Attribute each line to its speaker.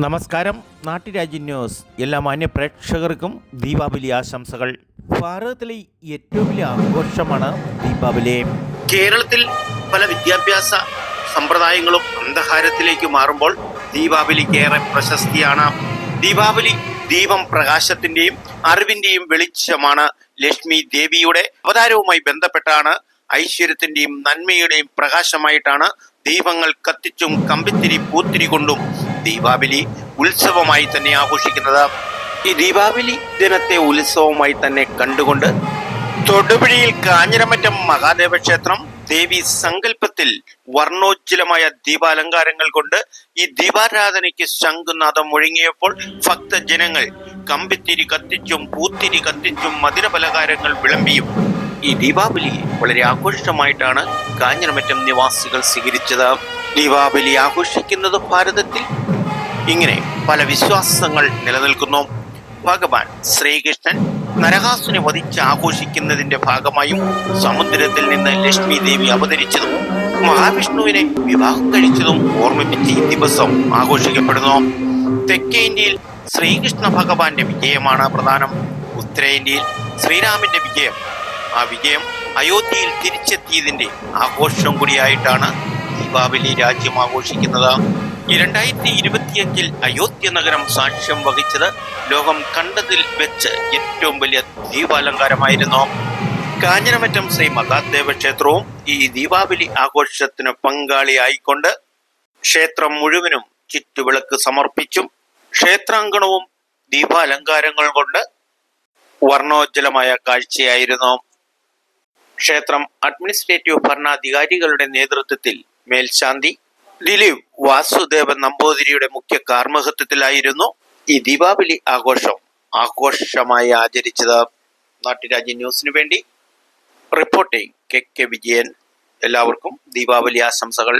Speaker 1: നമസ്കാരം. നാട്ടുരാജ്യ ന്യൂസ്. എല്ലാ മാന്യ പ്രേക്ഷകർക്കും ദീപാവലി ആശംസകൾ. ഭാരതത്തിലെ ഏറ്റവും വലിയ ആഘോഷമാണ് ദീപാവലി.
Speaker 2: കേരളത്തിൽ പല വിദ്യാഭ്യാസ സമ്പ്രദായങ്ങളും അന്ധകാരത്തിലേക്ക് മാറുമ്പോൾ ദീപാവലിക്ക് ഏറെ പ്രശസ്തിയാണ്. ദീപാവലി ദീപം പ്രകാശത്തിന്റെയും അറിവിന്റെയും വെളിച്ചമാണ് ലക്ഷ്മി ദേവിയുടെ അവതാരവുമായി ബന്ധപ്പെട്ടാണ് ഐശ്വര്യത്തിന്റെയും നന്മയുടെയും പ്രകാശമായിട്ടാണ് ദീപങ്ങൾ കത്തിച്ചും കമ്പിത്തിരി പൂത്തിരി കൊണ്ടും ദീപാവലി ഉത്സവമായി തന്നെ ആഘോഷിക്കുന്നത്. ഈ ദീപാവലി ദിനത്തെ ഉത്സവമായി തന്നെ കണ്ടുകൊണ്ട് തൊടുപുഴയിൽ കാഞ്ഞിരമറ്റം മഹാദേവ ക്ഷേത്രം ദേവി സങ്കല്പത്തിൽ വർണോജ്ജലമായ ദീപാലങ്കാരങ്ങൾ കൊണ്ട് ഈ ദീപാരാധനയ്ക്ക് ശംഖുനാഥം മുഴങ്ങിയപ്പോൾ ഭക്തജനങ്ങൾ കമ്പിത്തിരി കത്തിച്ചും പൂത്തിരി കത്തിച്ചും മധുരപലഹാരങ്ങൾ വിളമ്പിയും ഈ ദീപാവലി വളരെ ആഘോഷമായിട്ടാണ് കാഞ്ഞിരമറ്റം നിവാസികൾ സ്വീകരിച്ചത്. ദീപാവലി ആഘോഷിക്കുന്നത് ഭാരതത്തിൽ ഇങ്ങനെ പല വിശ്വാസങ്ങൾ നിലനിൽക്കുന്നു. ഭഗവാൻ ശ്രീകൃഷ്ണൻ നരകാസുനെ വധിച്ച് ആഘോഷിക്കുന്നതിന്റെ ഭാഗമായും സമുദ്രത്തിൽ നിന്ന് ലക്ഷ്മി ദേവി അവതരിച്ചതും മഹാവിഷ്ണുവിനെ വിവാഹം കഴിച്ചതും ഓർമ്മിപ്പിച്ച് ഈ ദിവസം ആഘോഷിക്കപ്പെടുന്നു. തെക്കേ ഇന്ത്യയിൽ ശ്രീകൃഷ്ണ ഭഗവാന്റെ വിജയമാണ് പ്രധാനം. ഉത്തരേന്ത്യയിൽ ശ്രീരാമന്റെ വിജയം ആ വിജയം അയോധ്യയിൽ തിരിച്ചെത്തിയതിന്റെ ആഘോഷം കൂടിയായിട്ടാണ് ദീപാവലി രാജ്യം ആഘോഷിക്കുന്നത്. രണ്ടായിരത്തി ഇരുപത്തിയഞ്ചിൽ അയോധ്യ നഗരം സാക്ഷ്യം വഹിച്ചത് ലോകം കണ്ടതിൽ വെച്ച് ഏറ്റവും വലിയ ദീപാലങ്കാരമായിരുന്നു. കാഞ്ഞിരമറ്റം ശ്രീ മഹാദേവ ക്ഷേത്രവും ഈ ദീപാവലി ആഘോഷത്തിന് പങ്കാളിയായിക്കൊണ്ട് ക്ഷേത്രം മുഴുവനും ചുറ്റുവിളക്ക് സമർപ്പിച്ചും ക്ഷേത്രാങ്കണവും ദീപാലങ്കാരങ്ങൾ കൊണ്ട് വർണോജ്ജലമായ കാഴ്ചയായിരുന്നു. ക്ഷേത്രം അഡ്മിനിസ്ട്രേറ്റീവ് ഭരണാധികാരികളുടെ നേതൃത്വത്തിൽ മേൽശാന്തി ദിലീപ് വാസുദേവൻ നമ്പൂതിരിയുടെ മുഖ്യ കാർമ്മഹത്വത്തിലായിരുന്നു ഈ ദീപാവലി ആഘോഷം. ആഘോഷമായി ആചരിച്ചത് നാട്ടുരാജ്യ ന്യൂസിനു വേണ്ടി. Reporting K K Vijayan. എല്ലാവർക്കും ദീപാവലി ആശംസകൾ.